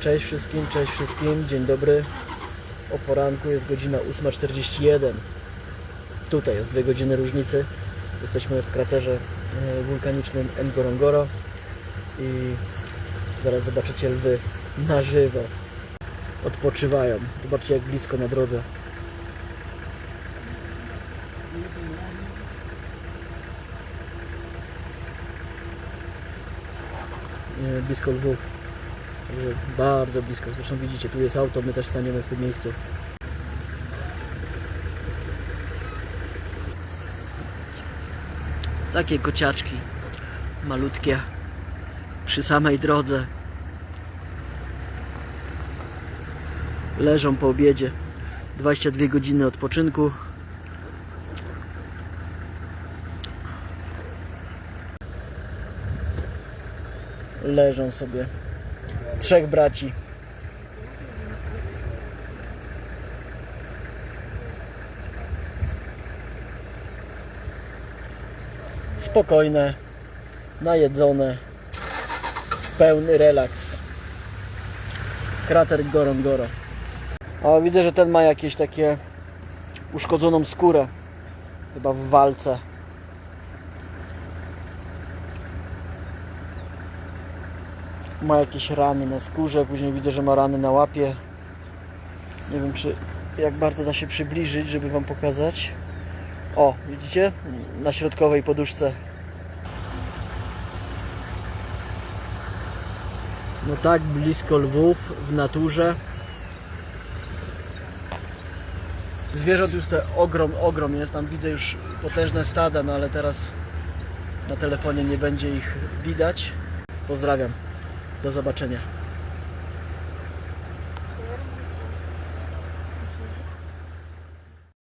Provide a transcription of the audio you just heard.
Cześć wszystkim, cześć wszystkim, dzień dobry. O poranku jest godzina 8.41. Tutaj jest dwie godziny różnicy. Jesteśmy w kraterze e, wulkanicznym Ngorongoro i zaraz zobaczycie lwy na żywo. Odpoczywają. Zobaczcie jak blisko na drodze. E, Blisko lwów. Także bardzo blisko. Zresztą widzicie, tu jest auto, my też staniemy w tym miejscu. Takie kociaczki malutkie przy samej drodze. Leżą po obiedzie. 22 godziny odpoczynku. Leżą sobie trzech braci. Spokojne, najedzone, pełny relaks. Krater Gorongoro. O, widzę, że ten ma jakieś takie uszkodzoną skórę. Chyba w walce. Ma jakieś rany na skórze, później widzę, że ma rany na łapie. Nie wiem, czy jak bardzo da się przybliżyć, żeby Wam pokazać. O, widzicie? Na środkowej poduszce. No tak, blisko lwów w naturze. Zwierząt już te ogrom, ogrom jest. Tam widzę już potężne stada, no ale teraz na telefonie nie będzie ich widać. Pozdrawiam. Do zobaczenia.